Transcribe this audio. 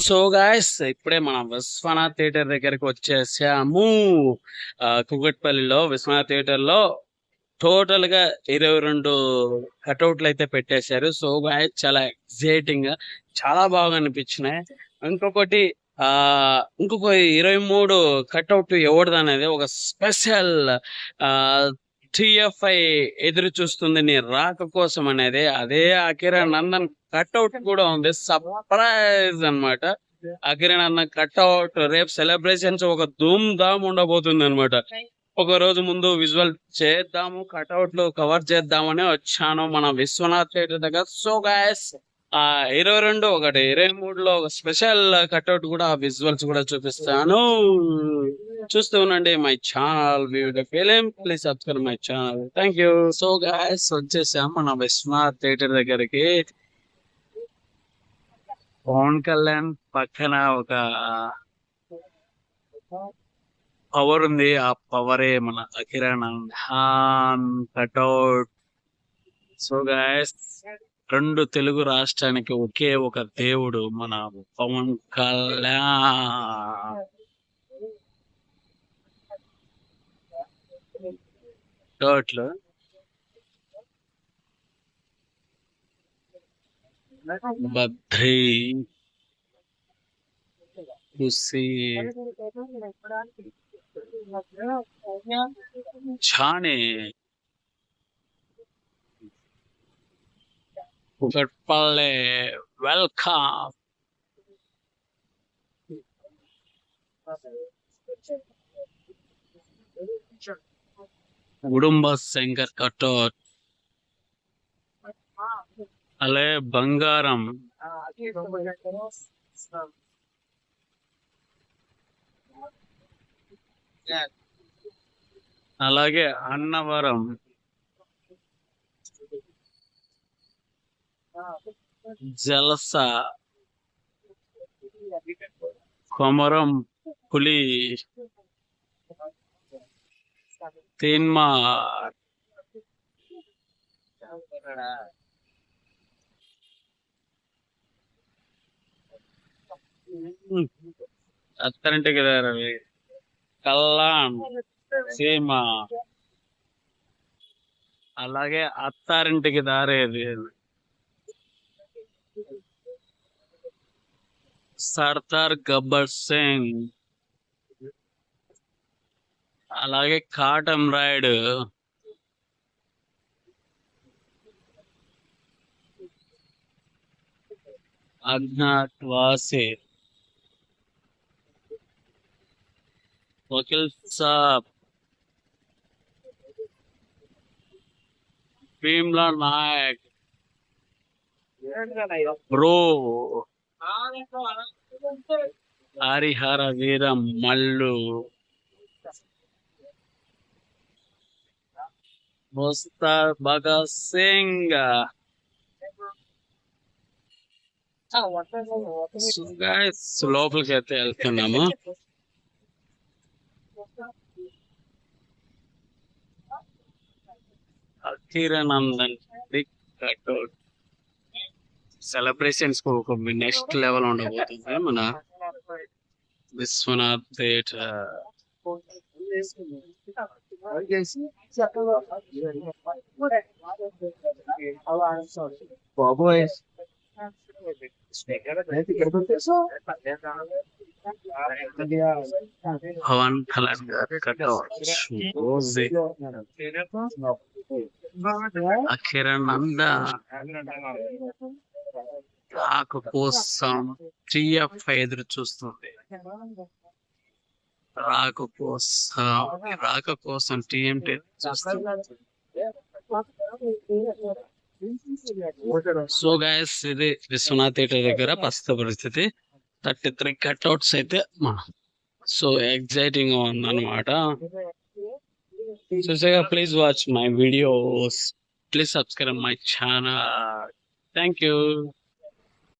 So guys ఇప్పుడే మనం Vishwanath theatre దగ్గరికి వచ్చేసాము. ఆ, విశ్వనాథ్ థియేటర్లో టోటల్గా ఇరవై రెండు కటౌట్లు అయితే పెట్టేశారు. సో గాయస్ చాలా ఎక్సైటింగ్ చాలా బాగా అనిపించినాయి. ఇంకొకటి ఆ ఇంకొక ఇరవై మూడు కటౌట్ ఎవరిది అనేది ఒక స్పెషల్ ఆ టిఎఫ్ఐ ఎదురు చూస్తుంది నీ రాక కోసం అనేది అదే అకిరా నందన్ కట్అవుట్ కూడా ఉంది. సర్ప్రైజ్ అన్నమాట. అకిరా అన్న కట్అవుట్ రేపు సెలబ్రేషన్స్ ఒక ధూమ్ ధామ్ ఉండబోతుంది అనమాట ఒక రోజు ముందు విజువల్ చేద్దాము కట్అవుట్లు కవర్ చేద్దామని వచ్చాను మన విశ్వనాథ్ థియేటర్ దగ్గర. సో గాయస్ ఆ ఇరవై రెండు ఒకటి ఇరవై మూడులో ఒక స్పెషల్ కట్అవుట్ కూడా విజువల్స్ కూడా చూపిస్తాను. చూస్తూ ఉండండి my channel. Film please subscribe my channel. Thank you so guys వచ్చేసాం మన విశ్వనాథ్ థియేటర్ దగ్గరికి. పవన్ కళ్యాణ్ పక్కన ఒక పవర్ ఉంది. ఆ పవరే మన అకిరాణం హాన్ కటౌట్. సో గాయస్ రెండు తెలుగు రాష్ట్రానికి ఒకే ఒక దేవుడు మన పవన్ కళ్యాణ్. టోట్లు बद्री उसे छाने पल्ले वेलकम। उड़ुम्बा सेंगर कटोट। అలే బంగారం అలాగే అన్నవరం జలస కొమరం పులి తీన్మార్ అత్తరింటికి రవి? కల్లాన్ సీమ అలాగే అత్తారింటికి దారేది. సర్దార్ గబ్బర్ సింగ్. అలాగే కాటం రైడ్ అజ్ఞాత్ వాసి వకీల్ సాబ్ భీమ్లా నాయక్ బ్రో హరిహర వీరం మల్లు ముస్తార్ భగత్ సింగ్ So guys, లోపలికి అయితే వెళ్తున్నాము అఖీరానందన్ బిగ్ కట్అవుట్ సెలబ్రేషన్స్ ఒక నెక్స్ట్ లెవెల్ ఉండబోతుంది మన విశ్వనాథ్ థియేటర్ బాబోయ్ పవన్ కళ్యాణ్ గారి కట్అవుట్ అఖిరానంద రాక కోసం టిఎఫ్ ఎదురు చూస్తుంది రాక కోసం రాక కోసం టీఎంటీ చూస్తుంది సో గాయస్ ఇది విశ్వనాథ్ థియేటర్ దగ్గర ప్రస్తుత పరిస్థితి. థర్టీ త్రీ కట్అవుట్స్ అయితే సో ఎగ్జైటింగ్ ఉందన్నమాట. చూసాగా please watch my videos please subscribe my channel thank you